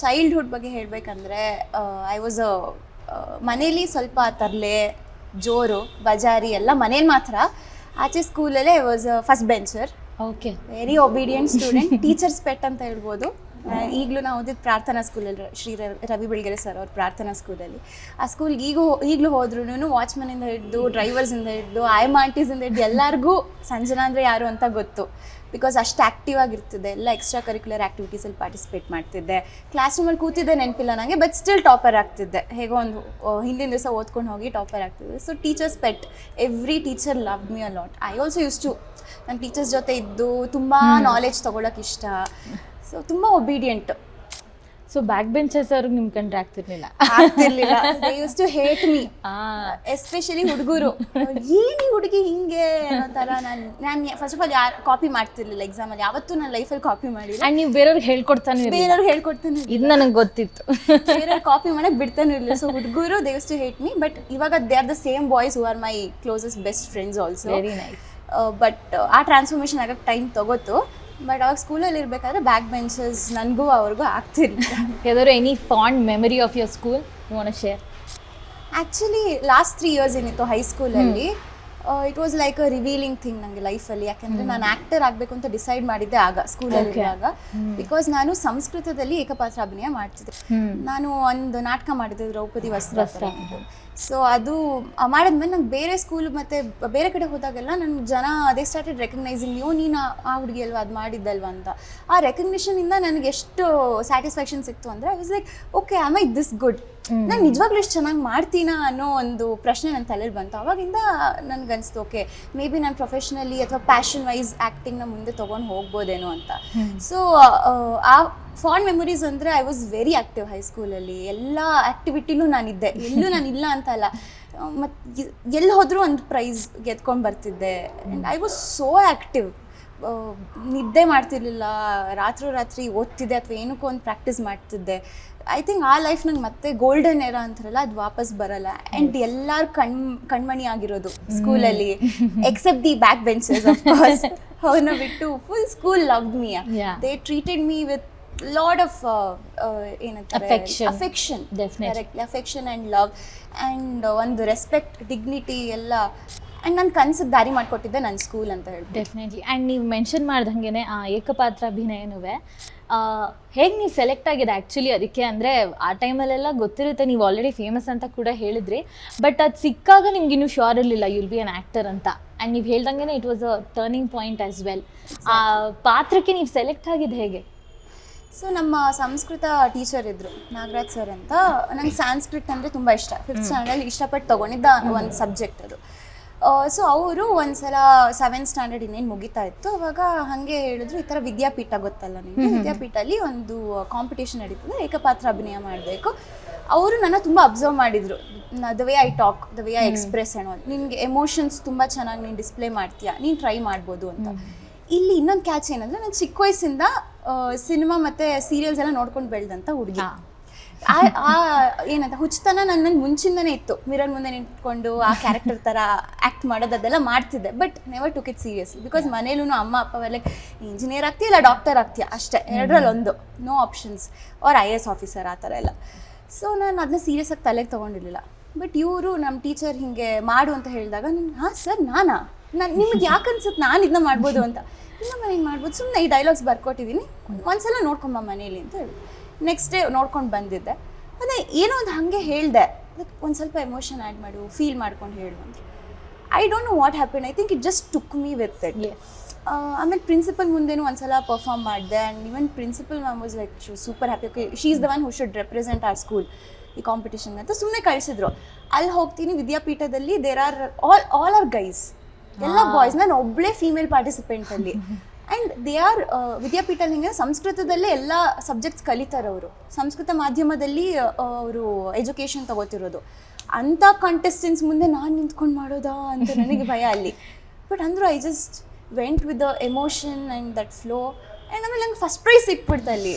Childhood ಬಗ್ಗೆ ಹೇಳಬೇಕಂದ್ರೆ I was ಮನೇಲಿ ಸ್ವಲ್ಪ ತರಲೆ ಜೋರು ಬಜಾರಿ ಎಲ್ಲ ಮನೇಲಿ ಮಾತ್ರ. ಆಚೆ ಸ್ಕೂಲಲ್ಲೇ I was first bencher okay very obedient student teacher's pet ಅಂತ ಹೇಳ್ಬೋದು. ಈಗಲೂ ನಾವು ಓದಿದ ಪ್ರಾರ್ಥನಾ ಸ್ಕೂಲಲ್ಲಿ ಶ್ರೀ ರವಿ ಬೆಳಗೆರೆ ಸರ್ ಅವ್ರ ಪ್ರಾರ್ಥನಾ ಸ್ಕೂಲಲ್ಲಿ. ಆ ಸ್ಕೂಲ್ಗೆ ಈಗೂ ಈಗಲೂ ಹೋದ್ರೂ ವಾಚ್ಮನಿಂದ ಹಿಡಿದು ಡ್ರೈವರ್ಸಿಂದ ಹಿಡಿದು ಆಯಮ್ ಇಂದ ಹಿಡ್ದು ಎಲ್ಲರಿಗೂ ಸಂಜನಾ ಅಂದರೆ ಯಾರು ಅಂತ ಗೊತ್ತು. ಬಿಕಾಸ್ ಅಷ್ಟು ಆ್ಯಕ್ಟಿವ್ ಆಗಿರ್ತಿದ್ದೆ ಎಲ್ಲ ಎಕ್ಸ್ಟ್ರಾ ಕರಿಕ್ಯುಲರ್ ಆ್ಯಕ್ಟಿವಿಟೀಸಲ್ಲಿ ಪಾರ್ಟಿಸಿಪೇಟ್ ಮಾಡ್ತಿದ್ದೆ. ಕ್ಲಾಸ್ ರೂಮಲ್ಲಿ ಕೂತಿದ್ದೆ ನೆನಪಿಲ್ಲ ನನಗೆ ಬಟ್ ಸ್ಟಿಲ್ ಟಾಪರ್ ಆಗ್ತಿದ್ದೆ. ಹೇಗೋ ಒಂದು ಹಿಂದಿನ ದಿವಸ ಓದ್ಕೊಂಡು ಹೋಗಿ topper ಆಗ್ತಿದ್ದೆ. So teacher's pet every teacher love me a lot I also use to ನನ್ನ ಟೀಚರ್ಸ್ ಜೊತೆ ಇದ್ದು ತುಂಬ ನಾಲೆಜ್ ತೊಗೊಳಕ್ಕೆ ಇಷ್ಟ. ಸೊ ತುಂಬ ಒಬಿಡಿಯಂಟ್ ಸೊ ಬ್ಯಾಕ್ ಬೆಂಚರ್ಸ್ ಅವ್ರಿಗೆ ನಿಮ್ ಕಂಡ್ರೆ ಆಗ್ತಿರ್ಲಿಲ್ಲ. ಆಗ್ತಿರ್ಲಿಲ್ಲ. They use to hate me especially ಹುಡುಗರು. ಏನು ಹುಡುಗಿ ಹಿಂಗೆ ಅನ್ನೋ ಥರ ನಾನು ನಾನು ಫಸ್ಟ್ ಆಫ್ ಆಲ್ ಯಾರು ಕಾಪಿ ಮಾಡ್ತಿರ್ಲಿಲ್ಲ ಎಕ್ಸಾಮಲ್ಲಿ ಯಾವತ್ತೂ ನನ್ನ ಲೈಫಲ್ಲಿ ಕಾಪಿ ಮಾಡಿಲ್ಲ. ಆ್ಯಂಡ್ ನೀವು ಬೇರೆಯವ್ರಿಗೆ ಹೇಳ್ಕೊಡ್ತಾನೆ ಬೇರೆಯವ್ರಿಗೆ ಬೇರೆಯವ್ರು ಹೇಳ್ಕೊಡ್ತಾನೆ ಇದು ನನಗೆ ಗೊತ್ತಿತ್ತು. ಬೇರೆಯವ್ರು ಕಾಪಿ ಮಾಡಕ್ ಬಿಡ್ತಾನೆ ಇರಲಿಲ್ಲ. ಸೊ ಹುಡುಗರು they use to hate me but ಇವಾಗ they are the same boys who are my closest best friends also very nice but ಆ ಟ್ರಾನ್ಸ್ಫಾರ್ಮೇಷನ್ ಆಗಕ್ಕೆ ಟೈಮ್ ತಗೋತು. ಬಟ್ ಅವಾಗ ಸ್ಕೂಲಲ್ಲಿ ಇರಬೇಕಾದ್ರೆ ಬ್ಯಾಕ್ ಬೆಂಚಸ್ ನನಗೂ ಅವ್ರಿಗೂ ಆಗ್ತಿರ್ಲಿಲ್ಲ. ಯಾವ್ದಾದ್ರು any fond memory of your school you want share actually last three years ಏನಿತ್ತು ಹೈಸ್ಕೂಲಲ್ಲಿ it was like a revealing thing ನನಗೆ ಲೈಫಲ್ಲಿ ಯಾಕೆಂದರೆ ನಾನು ಆ್ಯಕ್ಟರ್ ಆಗಬೇಕು ಅಂತ ಡಿಸೈಡ್ ಮಾಡಿದ್ದೆ ಆಗ ಸ್ಕೂಲಲ್ಲಿ ಇದ್ದಾಗ ಇರುವಾಗ. ಬಿಕಾಸ್ ನಾನು ಸಂಸ್ಕೃತದಲ್ಲಿ ಏಕಪಾತ್ರ ಅಭಿನಯ ಮಾಡ್ತಿದ್ದೆ. ನಾನು ಒಂದು ನಾಟಕ ಮಾಡಿದ್ದೆ ದ್ರೌಪದಿ ವಸ್ತ್ರ. ಸೊ ಅದು ಮಾಡಿದ್ಮೇಲೆ ನಂಗೆ ಬೇರೆ ಸ್ಕೂಲ್ ಮತ್ತೆ ಬೇರೆ ಕಡೆ ಹೋದಾಗೆಲ್ಲ ನನ್ನ ಜನ ಅದೇ ಸ್ಟಾರ್ಟೆಡ್ ರೆಕಗ್ನೈಸಿಂಗ್ ಯೋ ನೀನು ಆ- ಆ ಹುಡುಗಿ ಅಲ್ವಾ ಅದು ಮಾಡಿದ್ದಲ್ವಾ? ಅಂತ. ಆ ರೆಕಗ್ನಿಷನಿಂದ ನನಗೆ ಎಷ್ಟು ಸ್ಯಾಟಿಸ್ಫ್ಯಾಕ್ಷನ್ ಸಿಕ್ತು ಅಂದರೆ I was like okay I my this good ನಾನು ನಿಜವಾಗ್ಲೂ ಎಷ್ಟು ಚೆನ್ನಾಗಿ ಮಾಡ್ತೀನಾ ಅನ್ನೋ ಒಂದು ಪ್ರಶ್ನೆ ನನ್ನ ತಲೆಯಲ್ಲಿ ಬಂತು. ಅವಾಗಿಂದ ಅನಿಸ್ತು ಓಕೆ ಮೇ ಬಿ ನಾನು ಪ್ರೊಫೆಷ್ನಲಿ ಅಥವಾ ಪ್ಯಾಷನ್ ವೈಸ್ ಆ್ಯಕ್ಟಿಂಗ್ನ ಮುಂದೆ ತೊಗೊಂಡು ಹೋಗ್ಬೋದೇನೋ ಅಂತ. ಸೊ ಆ ಫಾಂಡ್ ಮೆಮೊರೀಸ್ ಅಂದರೆ ಐ ವಾಸ್ ವೆರಿ ಆ್ಯಕ್ಟಿವ್ ಹೈಸ್ಕೂಲಲ್ಲಿ ಎಲ್ಲ ಆ್ಯಕ್ಟಿವಿಟಿನೂ ನಾನಿದ್ದೆ. ಎಲ್ಲೂ ನಾನು ಇಲ್ಲ ಅಂತ ಅಲ್ಲ. ಮತ್ತು ಎಲ್ಲಿ ಹೋದರೂ ಒಂದು ಪ್ರೈಸ್ ಗೆದ್ಕೊಂಡು ಬರ್ತಿದ್ದೆ. And I was so active ನಿದ್ದೆ ಮಾಡ್ತಿರ್ಲಿಲ್ಲ ರಾತ್ರೋ ರಾತ್ರಿ ಓದ್ತಿದ್ದೆ ಅಥವಾ ಏನಕ್ಕೂ ಒಂದು ಪ್ರಾಕ್ಟೀಸ್ ಮಾಡ್ತಿದ್ದೆ. ಐ ಥಿಂಕ್ ಆ ಲೈಫ್ ನಂಗೆ ಮತ್ತೆ ಗೋಲ್ಡನ್ ಏರಾ ಅಂತಾರಲ್ಲ ಅದು ವಾಪಸ್ ಬರಲ್ಲ. ಆ್ಯಂಡ್ ಎಲ್ಲರೂ ಕಣ್ ಕಣ್ಮಣಿ ಆಗಿರೋದು ಸ್ಕೂಲಲ್ಲಿ ಎಕ್ಸೆಪ್ಟ್ ದಿ ಬ್ಯಾಕ್ ಬೆಂಚಸ್ ಅವ್ರನ್ನ ಬಿಟ್ಟು full school love me they treated me with lot of ಏನಂತ. Affection affection and love and ಒಂದು ರೆಸ್ಪೆಕ್ಟ್ ಡಿಗ್ನಿಟಿ ಎಲ್ಲ ಆ್ಯಂಡ್ ನನ್ನ ಕನ್ಸಿಗೆ ದಾರಿ ಮಾಡಿಕೊಟ್ಟಿದ್ದೆ ನನ್ನ ಸ್ಕೂಲ್ ಅಂತ ಹೇಳಿ ಡೆಫಿನೆಟ್ಲಿ ಆ್ಯಂಡ್ ನೀವು ಮೆನ್ಷನ್ ಮಾಡ್ದಂಗೆ ಆ ಏಕಪಾತ್ರ ಅಭಿನಯನೂ ಹೇಗೆ ನೀವು ಸೆಲೆಕ್ಟ್ ಆಗಿದೆ ಆ್ಯಕ್ಚುಲಿ ಅದಕ್ಕೆ ಅಂದರೆ ಆ ಟೈಮಲ್ಲೆಲ್ಲ ಗೊತ್ತಿರುತ್ತೆ ನೀವು ಆಲ್ರೆಡಿ ಫೇಮಸ್ ಅಂತ ಕೂಡ ಹೇಳಿದ್ರಿ. ಬಟ್ ಅದು ಸಿಕ್ಕಾಗ ನಿಮ್ಗೆ ಇನ್ನೂ ಶ್ಯೂರ್ ಇರಲಿಲ್ಲ ಯುಲ್ ಬಿ ಅನ್ ಆ್ಯಕ್ಟರ್ ಅಂತ. ಆ್ಯಂಡ್ ನೀವು ಹೇಳ್ದಂಗೆ it was a turning point as well ಆ ಪಾತ್ರಕ್ಕೆ ನೀವು ಸೆಲೆಕ್ಟ್ ಆಗಿದ್ದು ಹೇಗೆ? ಸೊ ನಮ್ಮ ಸಂಸ್ಕೃತ ಟೀಚರ್ ಇದ್ರು ನಾಗರಾಜ್ ಸರ್ ಅಂತ. ನಂಗೆ ಸಾಂಸ್ಕ್ರಿಟ್ ಅಂದರೆ ತುಂಬ ಇಷ್ಟ. ಫಿಫ್ತ್ ಸ್ಟ್ಯಾಂಡರ್ಡ್ ಇಷ್ಟಪಟ್ಟು ತೊಗೊಂಡಿದ್ದ ಒಂದು ಸಬ್ಜೆಕ್ಟ್ ಅದು. ಸೊ ಅವರು ಒಂದ್ಸಲ ಸೆವೆಂತ್ ಸ್ಟ್ಯಾಂಡರ್ಡ್ ಇನ್ನೇನು ಮುಗಿತಾ ಇತ್ತು ಅವಾಗ ಹಂಗೆ ಹೇಳಿದ್ರು ಈ ಥರ ವಿದ್ಯಾಪೀಠ ಗೊತ್ತಲ್ಲ ನಿಮಗೆ? ವಿದ್ಯಾಪೀಠಲ್ಲಿ ಒಂದು ಕಾಂಪಿಟೇಷನ್ ನಡೀತದೆ ಏಕಪಾತ್ರ ಅಭಿನಯ ಮಾಡಬೇಕು. ಅವರು ನನ್ನ ತುಂಬ ಅಬ್ಸರ್ವ್ ಮಾಡಿದರು. The way I talk the way I express ಏನೋ ನಿಮಗೆ ಎಮೋಷನ್ಸ್ ತುಂಬ ಚೆನ್ನಾಗಿ ನೀನು ಡಿಸ್ಪ್ಲೇ ಮಾಡ್ತೀಯಾ? ನೀನು ಟ್ರೈ ಮಾಡ್ಬೋದು ಅಂತ. ಇಲ್ಲಿ ಇನ್ನೊಂದು ಕ್ಯಾಚ್ ಏನಂದ್ರೆ ನಾನು ಚಿಕ್ಕ ವಯಸ್ಸಿಂದ ಸಿನಿಮಾ ಮತ್ತೆ ಸೀರಿಯಲ್ಸ್ ಎಲ್ಲ ನೋಡ್ಕೊಂಡು ಬೆಳೆದಂತ ಹುಡುಗಿ. ಆ- ಆ, ಏನಂತ, ಹುಚ್ಚತನ ನನ್ನ ಮುಂಚಿಂದನೇ ಇತ್ತು. ಮಿರರ್ ಮುಂದೆ ನಿಂತ್ಕೊಂಡು ಆ ಕ್ಯಾರೆಕ್ಟರ್ ತರ ಆಕ್ಟ್ ಮಾಡೋದು ಅದೆಲ್ಲ ಮಾಡ್ತಿದ್ದೆ. But never took it serious because ಮನೇಲೂ ಅಮ್ಮ, ಅಪ್ಪ ಎಲ್ಲ ಇಂಜಿನಿಯರ್ ಆಗ್ತೀಯ ಇಲ್ಲ ಡಾಕ್ಟರ್ ಆಗ್ತೀಯ? ಅಷ್ಟೇ. ಎರಡರಲ್ಲಿ ಒಂದು. No options or IAS officer ಆ ಥರ ಎಲ್ಲ. ಸೊ ನಾನು ಅದನ್ನ ಸೀರಿಯಸ್ ಆಗಿ ತಲೆಗೆ ತೊಗೊಂಡಿರಲಿಲ್ಲ. ಬಟ್ ಇವರು ನಮ್ಮ ಟೀಚರ್ ಹಿಂಗೆ ಮಾಡು ಅಂತ ಹೇಳಿದಾಗ ನಾನು ಹಾಂ ಸರ್, ನಾನಾ? ನಾನು, ನಿಮ್ಗೆ ಯಾಕೆ ಅನ್ಸುತ್ತೆ ನಾನು ಇದನ್ನ ಮಾಡ್ಬೋದು ಅಂತ. ಇಲ್ಲ ಏನು ಮಾಡ್ಬೋದು. ಸುಮ್ಮನೆ ಈ ಡೈಲಾಗ್ಸ್ ಬರ್ಕೊಟ್ಟಿದ್ದೀನಿ ಒಂದ್ಸಲ ನೋಡ್ಕೊಂಬ ಮನೇಲಿ ಅಂತ ಹೇಳಿ ನೆಕ್ಸ್ಟ್ ಡೇ ನೋಡ್ಕೊಂಡು ಬಂದಿದ್ದೆ. ಅದೇ ಏನೋ ಒಂದು ಹಾಗೆ ಹೇಳಿದೆ. ಅದಕ್ಕೆ ಒಂದು ಸ್ವಲ್ಪ ಎಮೋಷನ್ ಆ್ಯಡ್ ಮಾಡು ಫೀಲ್ ಮಾಡ್ಕೊಂಡು ಹೇಳು ಅಂತ I don't know what happen I think it just took me with it ಆಮೇಲೆ ಪ್ರಿನ್ಸಿಪಲ್ ಮುಂದೆನೂ ಒಂದ್ಸಲ ಪರ್ಫಾರ್ಮ್ ಮಾಡಿದೆ. And even principal ma'am was like so super happy okay she is the one who should represent our school ಈ competition ಅಂತ ಸುಮ್ಮನೆ ಕಳಿಸಿದ್ರು. ಅಲ್ಲಿ ಹೋಗ್ತೀನಿ ವಿದ್ಯಾಪೀಠದಲ್ಲಿ there are all all are guys ಎಲ್ಲ ಬಾಯ್ಸ್ ನಾನು ಒಬ್ಬಳೇ ಫೀಮೇಲ್ ಪಾರ್ಟಿಸಿಪೆಂಟ್ ಅಲ್ಲಿ. ಆ್ಯಂಡ್ ದೇ ಆರ್ ವಿದ್ಯಾಪೀಠ ಹಿಂಗೆ ಸಂಸ್ಕೃತದಲ್ಲೇ ಎಲ್ಲ ಸಬ್ಜೆಕ್ಟ್ಸ್ ಕಲಿತಾರೆ ಅವರು. ಸಂಸ್ಕೃತ ಮಾಧ್ಯಮದಲ್ಲಿ ಅವರು ಎಜುಕೇಷನ್ ತಗೋತಿರೋದು. ಅಂಥ ಕಂಟೆಸ್ಟೆಂಟ್ಸ್ ಮುಂದೆ ನಾನು ನಿಂತ್ಕೊಂಡು ಮಾಡೋದಾ ಅಂತ ನನಗೆ ಭಯ ಅಲ್ಲಿ. ಬಟ್ ಅಂದರು I just went with the emotion and that flow and ಆಮೇಲೆ ನಂಗೆ ಫಸ್ಟ್ ಪ್ರೈಸ್ ಸಿಕ್ಬಿಡ್ತು ಅಲ್ಲಿ.